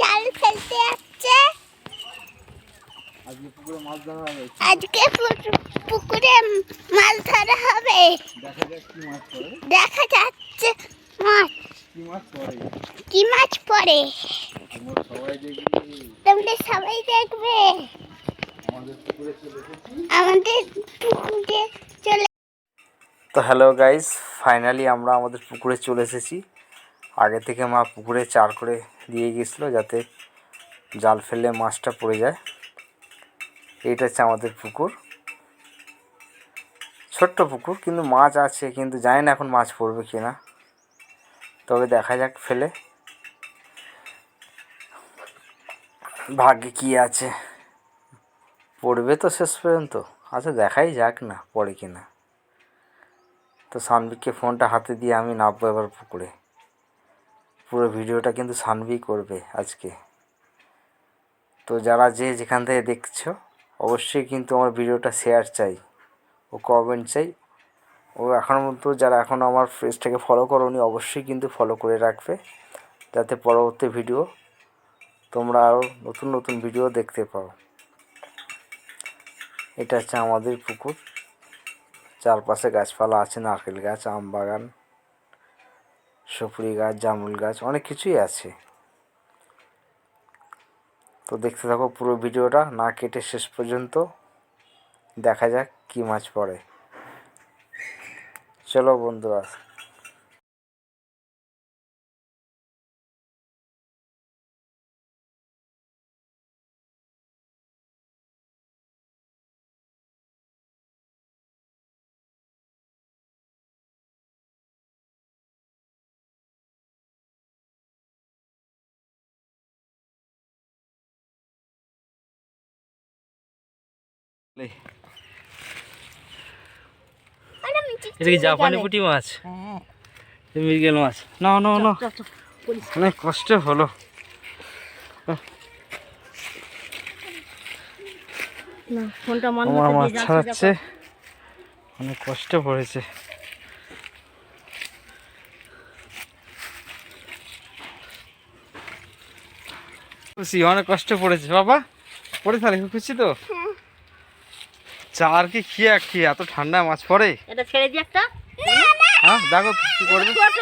জাল ফেলতে যাচ্ছে আজকে পুকুরে মাছ ধরা হবে। আজকে পুকুরে মাছ ধরা হবে। দেখা যাক কি মাছ পড়ে। দেখা যাচ্ছে মাছ। কি মাছ পড়ে? কি মাছ পড়ে? তোমরা সবাই দেখবি। তোমরা সবাই দেখবে। আমাদের পুকুরে চলে এসেছি। আমাদের পুকুরে চলে তো হ্যালো গাইস ফাইনালি আমরা আমাদের পুকুরে চলে এসেছি। আগে থেকে মা পুকুরে চার করে দিয়ে গেছিল যাতে জাল ফেললে মাছটা পড়ে যায়। এইটা হচ্ছে আমাদের পুকুর। ছোট্ট পুকুর, কিন্তু মাছ আছে, কিন্তু জানি না এখন মাছ পড়বে কি না তবে দেখা যাক ফেলে। ভাগ্যে কি আছে। পড়বে তো শেষ পর্যন্ত। আচ্ছা দেখাই যাক না পড়ে কি না তো সানভিককে ফোনটা হাতে দিয়ে আমি নামবো এবার পুকুরে। পুরো ভিডিওটা কিন্তু সানভি করবে আজকে। তো যারা যে যেখান থেকে দেখছ, অবশ্যই কিন্তু আমার ভিডিওটা শেয়ার চাই ও কমেন্ট চাই। ও এখনও মতো যারা এখন আমার পেজটাকে ফলো করোনি, অবশ্যই কিন্তু ফলো করে রাখবে যাতে পরবর্তী ভিডিও তোমরা আরও নতুন নতুন ভিডিও দেখতে পাও। এটা হচ্ছে আমাদের পুকুর। চারপাশে গাছপালা আছে, নারকেল গাছ, আম বাগান। সপুরি গাছ জামুল গাছ, অনেক কিছুই আছে। তো দেখতে থাকো পুরো ভিডিওটা, না কেটে শেষ পর্যন্ত দেখা যাক কি মাছ পড়ে। চলো বন্ধুরা এটা কি জাপানি পুঁটি মাছ? মৃগেল মাছ? না না না অনেক কষ্ট হলো। আমার মাছ ছাড়াচ্ছে। অনেক কষ্ট পড়েছে। খুশি অনেক কষ্ট পড়েছে। বাবা পড়ে তাহলে খুশি তো? চার কি কি এক কি এত ঠান্ডা মাছ পড়ে? এটা ছেড়ে দি একটা। হ্যাঁ দেখো কি করবে। ছোট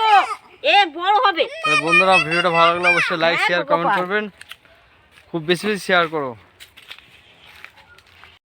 এ বড় হবে। বন্ধুরা ভিডিওটা ভালো লাগলে অবশ্যই লাইক শেয়ার কমেন্ট করবেন। খুব বেশি বেশি শেয়ার করো।